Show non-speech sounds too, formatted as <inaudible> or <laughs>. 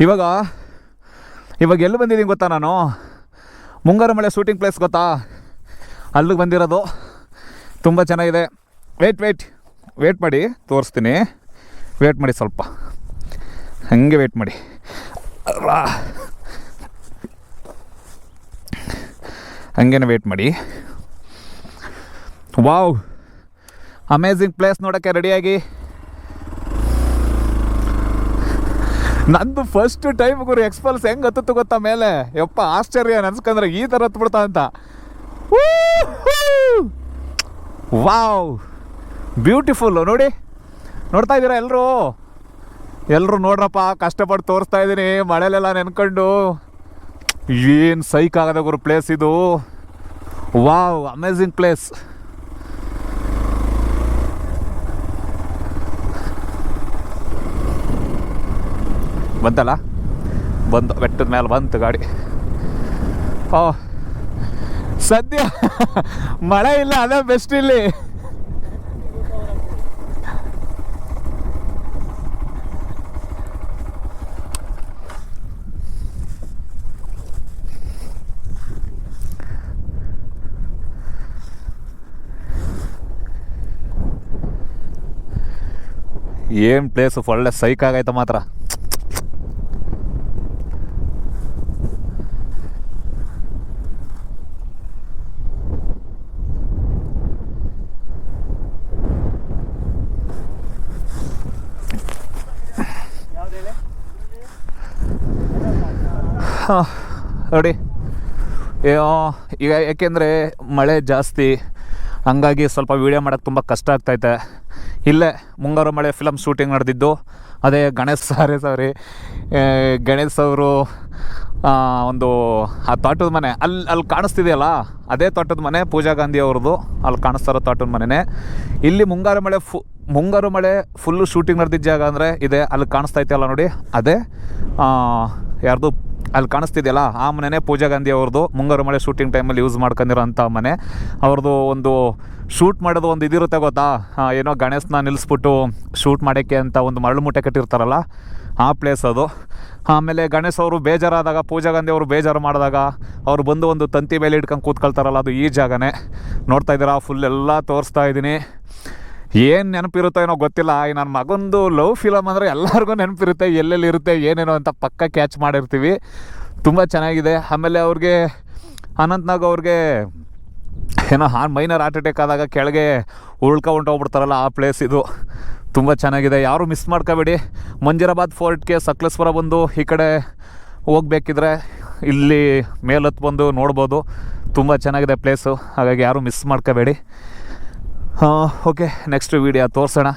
ಇವಾಗ ಇವಾಗ ಎಲ್ಲಿ ಬಂದಿದ್ದೀನಿ ಗೊತ್ತಾ ನಾನು? ಮುಂಗಾರು ಮಳೆ ಶೂಟಿಂಗ್ ಪ್ಲೇಸ್ ಗೊತ್ತಾ? ಅಲ್ಲಿಗೆ ಬಂದಿರೋದು. ತುಂಬ ಚೆನ್ನಾಗಿದೆ. ವೇಟ್ ವೇಟ್ ವೇಟ್ ಮಾಡಿ, ತೋರಿಸ್ತೀನಿ. ವೇಟ್ ಮಾಡಿ ಸ್ವಲ್ಪ. ಹಾಗೆ ವೇಟ್ ಮಾಡಿ. ಹಂಗೇನೆ ವೇಟ್ ಮಾಡಿ. ವಾವ್ ಅಮೇಝಿಂಗ್ ಪ್ಲೇಸ್ ನೋಡೋಕ್ಕೆ ರೆಡಿಯಾಗಿ ನಂದು ಫಸ್ಟ್ ಟೈಮ್ ಗುರು ಎಕ್ಸ್ಪಲ್ಸ್ ಹೆಂಗ್ ಹತ್ತತ್ತು ಗೊತ್ತಾ ಮೇಲೆ? ಯಪ್ಪ, ಆಶ್ಚರ್ಯ ನೆನ್ಸ್ಕಂದ್ರೆ ಈ ಥರ ಹತ್ಬಿಡ್ತಾ ಅಂತ. ವಾವ್ ಬ್ಯೂಟಿಫುಲ್ಲು ನೋಡಿ. ನೋಡ್ತಾ ಇದ್ದೀರಾ ಎಲ್ಲರೂ ಎಲ್ಲರೂ ನೋಡ್ರಪ್ಪ, ಕಷ್ಟಪಟ್ಟು ತೋರಿಸ್ತಾ ಇದ್ದೀನಿ ಮಳೆಲೆಲ್ಲ ನೆನ್ಕೊಂಡು. ಏನು ಸೈಕ್ ಆಗದ ಗುರು ಪ್ಲೇಸ್ ಇದು. ವಾವ್ ಅಮೇಝಿಂಗ್ ಪ್ಲೇಸ್ ಬಂತಲ್ಲ ಬಂದು, ಬೆಟ್ಟದ ಮೇಲೆ ಬಂತು ಗಾಡಿ. ಓ, ಸದ್ಯ <laughs> ಮಳೆ ಇಲ್ಲ, ಅದೇ ಬೆಸ್ಟ್ ಇಲ್ಲಿ. ಏನು ಪ್ಲೇಸು ಒಳ್ಳೆ ಸೈಕ್ ಆಗೈತೆ ಮಾತ್ರ. ನೋಡಿ. ಈಗ ಯಾಕೆಂದರೆ ಮಳೆ ಜಾಸ್ತಿ, ಹಂಗಾಗಿ ಸ್ವಲ್ಪ ವೀಡಿಯೋ ಮಾಡೋಕ್ಕೆ ತುಂಬ ಕಷ್ಟ ಆಗ್ತೈತೆ ಇಲ್ಲೇ ಮುಂಗಾರು ಮಳೆ ಫಿಲಮ್ ಶೂಟಿಂಗ್ ನಡೆದಿದ್ದು, ಅದೇ ಗಣೇಶ್ ಸಾರಿ ಸಾರಿ ಗಣೇಶ್ ಅವರು ಒಂದು, ಆ ತೋಟದ ಮನೆ ಅಲ್ಲಿ ಅಲ್ಲಿ ಕಾಣಿಸ್ತಿದೆಯಲ್ಲ? ಅದೇ ತೋಟದ ಮನೆ, ಪೂಜಾ ಗಾಂಧಿ ಅವ್ರದ್ದು, ಅಲ್ಲಿ ಕಾಣಿಸ್ತಾರೋ ತೋಟದ ಮನೆನೇ. ಇಲ್ಲಿ ಮುಂಗಾರು ಮಳೆ ಫು, ಮುಂಗಾರು ಮಳೆ ಫುಲ್ಲು ಶೂಟಿಂಗ್ ನಡೆದಿದ್ದ ಜಾಗ ಅಂದರೆ ಇದೆ, ಅಲ್ಲಿ ಕಾಣಿಸ್ತೈತೆ ಅಲ್ಲ ನೋಡಿ, ಅದೇ ಯಾರ್ದು ಅಲ್ಲಿ ಕಾಣಿಸ್ತಿದೆಯಲ್ಲ? ಆ ಮನೆನೇ ಪೂಜಾ ಗಾಂಧಿ ಅವ್ರದ್ದು. ಮುಂಗಾರು ಮಳೆ ಶೂಟಿಂಗ್ ಟೈಮಲ್ಲಿ ಯೂಸ್ ಮಾಡ್ಕೊಂಡಿರೋಂಥ ಮನೆ. ಅವ್ರದ್ದು ಒಂದು ಶೂಟ್ ಮಾಡೋದು ಒಂದು ಇದಿರುತ್ತೆ ಗೊತ್ತಾ? ಏನೋ ಗಣೇಶನ ನಿಲ್ಲಿಸ್ಬಿಟ್ಟು ಶೂಟ್ ಮಾಡೋಕ್ಕೆ ಅಂತ ಒಂದು ಮರಳು ಮೂಟೆ ಕಟ್ಟಿರ್ತಾರಲ್ಲ, ಆ ಪ್ಲೇಸ್ ಅದು. ಆಮೇಲೆ ಗಣೇಶ್ ಅವರು ಬೇಜಾರಾದಾಗ, ಪೂಜಾ ಗಾಂಧಿ ಅವರು ಬೇಜಾರು ಮಾಡಿದಾಗ, ಅವ್ರು ಬಂದು ಒಂದು ತಂತಿ ಮೇಲೆ ಇಟ್ಕೊಂಡು ಕೂತ್ಕೊಳ್ತಾರಲ್ಲ, ಅದು ಈ ಜಾಗನೇ. ನೋಡ್ತಾ ಇದ್ದೀರಾ? ಫುಲ್ ಎಲ್ಲ ತೋರಿಸ್ತಾ ಇದ್ದೀನಿ. ಏನು ನೆನಪಿರುತ್ತೋ ಏನೋ ಗೊತ್ತಿಲ್ಲ. ಈ ನನ್ನ ಮಗಂದು ಲವ್ ಫಿಲಮ್ ಅಂದರೆ ಎಲ್ಲರಿಗೂ ನೆನಪಿರುತ್ತೆ. ಎಲ್ಲೆಲ್ಲಿ ಇರುತ್ತೆ ಏನೇನೋ ಅಂತ ಪಕ್ಕ ಕ್ಯಾಚ್ ಮಾಡಿರ್ತೀವಿ. ತುಂಬ ಚೆನ್ನಾಗಿದೆ. ಆಮೇಲೆ ಅವ್ರಿಗೆ ಅನಂತ್ನಾಗ್ ಅವ್ರಿಗೆ ಏನೋ ಹಾನ್ ಮೈನರ್ ಹಾರ್ಟ್ ಅಟ್ಯಾಕ್ ಆದಾಗ ಕೆಳಗೆ ಉಳ್ಕೊಂಡು ಹೊಂಟೋಗ್ಬಿಡ್ತಾರಲ್ಲ ಆ ಪ್ಲೇಸ್ ಇದು. ತುಂಬ ಚೆನ್ನಾಗಿದೆ. ಯಾರು ಮಿಸ್ ಮಾಡ್ಕೋಬೇಡಿ. ಮಂಜೀರಾಬಾದ್ ಫೋರ್ಟ್ಗೆ ಸಕಲೇಶ್ವರ ಬಂದು ಈ ಕಡೆ ಹೋಗ್ಬೇಕಿದ್ರೆ ಇಲ್ಲಿ ಮೇಲತ್ತು ಬಂದು ನೋಡ್ಬೋದು. ತುಂಬ ಚೆನ್ನಾಗಿದೆ ಪ್ಲೇಸು ಹಾಗಾಗಿ ಯಾರು ಮಿಸ್ ಮಾಡ್ಕೋಬೇಡಿ. ಹಾಂ ಓಕೆ ನೆಕ್ಸ್ಟ್ ವೀಡಿಯೋ ತೋರಿಸೋಣ.